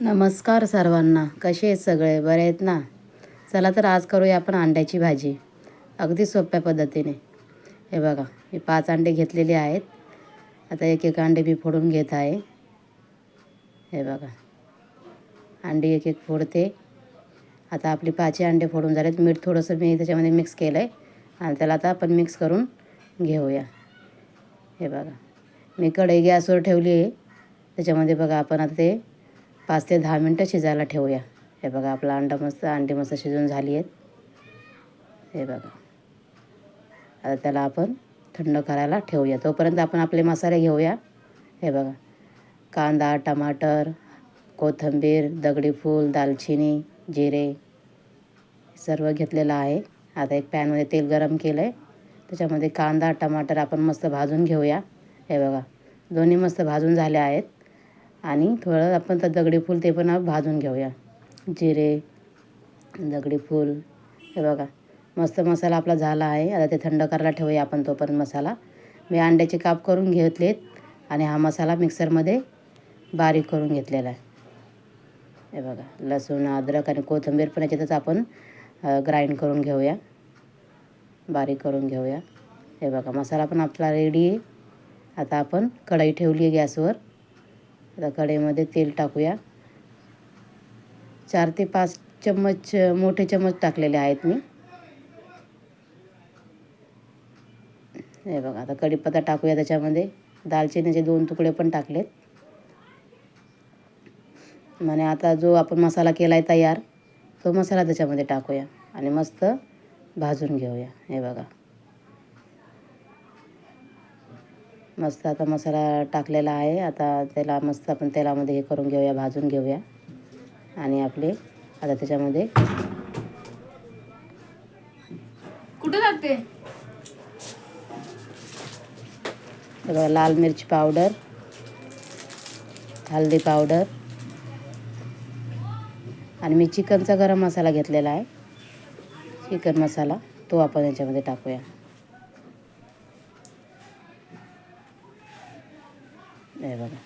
नमस्कार सर्वांना. कसे आहेत सगळे? बरे आहेत ना? चला तर आज करूया आपण अंड्याची भाजी. अगदी सोप्या पद्धतीने. हे बघा मी पाच अंडे घेतलेले आहेत. आता एक एक अंडे मी फोडून घेत आहे. हे बघा. अंडी एक एक फोडते. आता आपली पाचही अंडे फोडून झालेत. मीठ थोडंसं मी त्याच्यामध्ये मिक्स केलं आहे आणि त्याला आता आपण मिक्स करून घेऊया. हे बघा. मी कढई गॅसवर ठेवली आहे. त्याच्यामध्ये बघा आपण आता ते पाच ते दहा मिनटं शिजायला ठेवूया. हे बघा आपला अंडा मस्त अंडी मस्त शिजून झाली आहेत. हे बघा. आता त्याला आपण थंड करायला ठेवूया. तोपर्यंत आपण आपले मसाले घेऊया. हे बघा. कांदा टमाटर कोथिंबीर दगडी फूल दालचिनी जिरे सर्व घेतलेलं आहे. आता एक पॅनमध्ये तेल गरम केलं आहे त्याच्यामध्ये कांदा टमाटर आपण मस्त भाजून घेऊया. हे बघा. दोन्ही मस्त भाजून झाले आहेत. आणि थोडं आपण तर दगडी फूल ते पण भाजून घेऊया. जिरे दगडी फूल हे बघा. मस्त मसाला आपला झाला आहे. आता ते थंड करायला ठेवूया आपण तोपर्यंत मसाला. मी अंड्याचे काप करून घेतलेत आणि हा मसाला मिक्सरमध्ये बारीक करून घेतलेला आहे. हे बघा लसूण अद्रक आणि कोथिंबीर पण याच्यातच आपण ग्राइंड करून घेऊया. बारीक करून घेऊया. हे बघा मसाला पण आपला रेडी आहे. आता आपण कढई ठेवली आहे गॅसवर. आता कढईमध्ये तेल टाकूया. चार ते पाच चम्मच मोठे चम्मच टाकलेले आहेत मी. हे बघा आता कढीपत्ता टाकूया त्याच्यामध्ये. दालचिनीचे दोन तुकडे पण टाकलेत. म्हणे आता जो आपण मसाला केला आहे तयार तो मसाला त्याच्यामध्ये टाकूया आणि मस्त भाजून घेऊया. हे बघा. मस्त आता मसाला टाकलेला आहे. आता त्याला मस्त आपण तेलामध्ये हे करून घेऊया भाजून घेऊया. आणि आपले आता त्याच्यामध्ये कुठे लागते बघा लाल मिरची पावडर हळदी पावडर. आणि मी चिकनचा गरम मसाला घेतलेला आहे. चिकन मसाला तो आपण याच्यामध्ये टाकूया. हे बघा.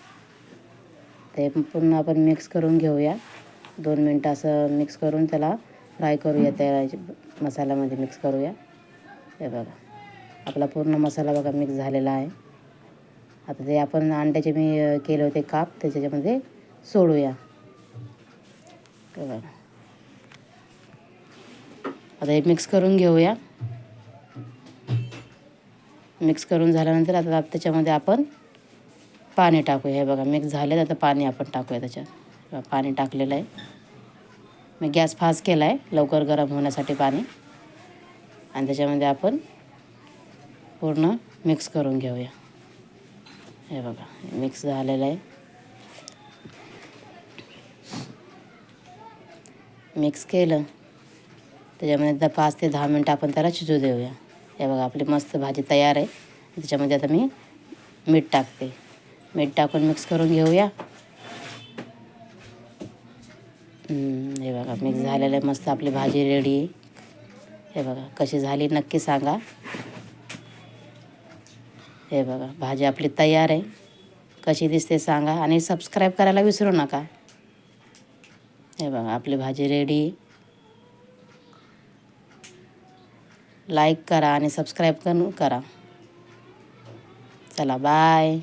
ते पुन्हा आपण मिक्स करून घेऊया. दोन मिनटं असं मिक्स करून त्याला फ्राय करूया त्या मसाल्यामध्ये मिक्स करूया. हे बघा. आपला पूर्ण मसाला बघा मिक्स झालेला आहे. आता ते आपण अंड्याचे मी केले होते काप त्याच्यामध्ये सोडूया. बघा. आता हे मिक्स करून घेऊया. मिक्स करून झाल्यानंतर आता त्याच्यामध्ये आपण पाणी टाकूया. हे बघा मिक्स झाले आता पाणी आपण टाकूया त्याच्यात. पाणी टाकलेलं आहे. मी गॅस फास्ट केला आहे लवकर गरम होण्यासाठी पाणी. आणि त्याच्यामध्ये आपण पूर्ण मिक्स करून घेऊया. हे बघा मिक्स झालेलं आहे. मिक्स केलं. त्याच्यामध्ये आता पाच ते दहा मिनटं आपण त्याला शिजू देऊया. हे बघा आपली मस्त भाजी तयार आहे. त्याच्यामध्ये आता मी मीठ टाकते. मीठ टाकून मिक्स करून घेऊया. हे बघा मिक्स झालेलं आहे मस्त आपली भाजी रेडी आहे हे बघा कशी झाली नक्की सांगा. हे बघा भाजी आपली तयार आहे. कशी दिसते सांगा आणि सबस्क्राईब करायला विसरू नका. हे बघा आपली भाजी रेडी लाईक करा आणि सबस्क्राईब करून करा. चला बाय